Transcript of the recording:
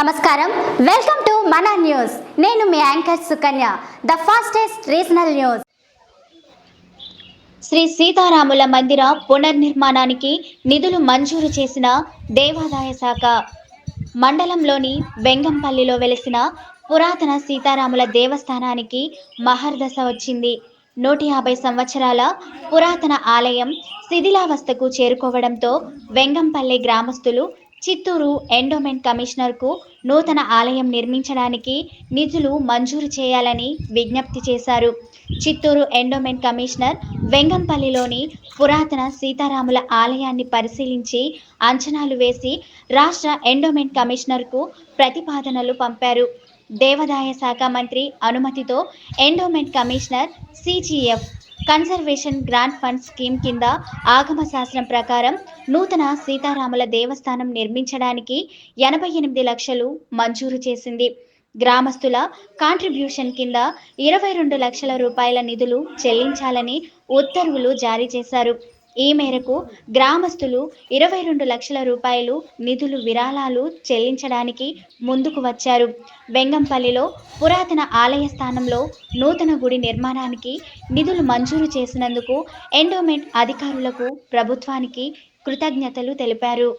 నమస్కారం. Welcome to మన news నేను మీ anchor Sukanya the fastest regional news Shri సీతారాముల మందిర పునర్నిర్మాణానికి నిధులు మంజూరు చేసిన దేవాదాయ శాఖ మండలంలోని బెంగంపల్లిలో వెలిసిన పురాతన సీతారాముల దేవస్థానానికి మహర్దశ వచ్చింది. నూట యాభై సంవత్సరాల పురాతన ఆలయం శిథిలావస్థకు చేరుకోవడంతో వెంగంపల్లి గ్రామస్తులు చిత్తూరు ఎండోమెంట్ కమిషనర్కు నూతన ఆలయం నిర్మించడానికి నిధులు మంజూరు చేయాలని విజ్ఞప్తి చేశారు. చిత్తూరు ఎండోమెంట్ కమిషనర్ వెంగంపల్లిలోని పురాతన సీతారాముల ఆలయాన్ని పరిశీలించి అంచనాలు వేసి రాష్ట్ర ఎండోమెంట్ కమిషనర్కు ప్రతిపాదనలు పంపారు. దేవాదాయ శాఖ మంత్రి అనుమతితో endowment commissioner CGF conservation grant fund scheme కింద ఆగమ శాస్త్రం ప్రకారం నూతన సీతారాముల దేవస్థానం నిర్మించడానికి ఎనభై ఎనిమిది లక్షలు మంజూరు చేసింది. గ్రామస్తుల కాంట్రిబ్యూషన్ కింద ఇరవై రెండు లక్షల రూపాయల నిధులు చెల్లించాలని ఉత్తర్వులు జారీ చేశారు. ఈ మేరకు గ్రామస్తులు ఇరవై రెండు లక్షల రూపాయలు నిధులు విరాళాలు చెల్లించడానికి ముందుకు వచ్చారు. వెంగంపల్లిలో పురాతన ఆలయ స్థానంలో నూతన గుడి నిర్మాణానికి నిధులు మంజూరు చేసినందుకు ఎండోమెంట్ అధికారులకు ప్రభుత్వానికి కృతజ్ఞతలు తెలిపారు.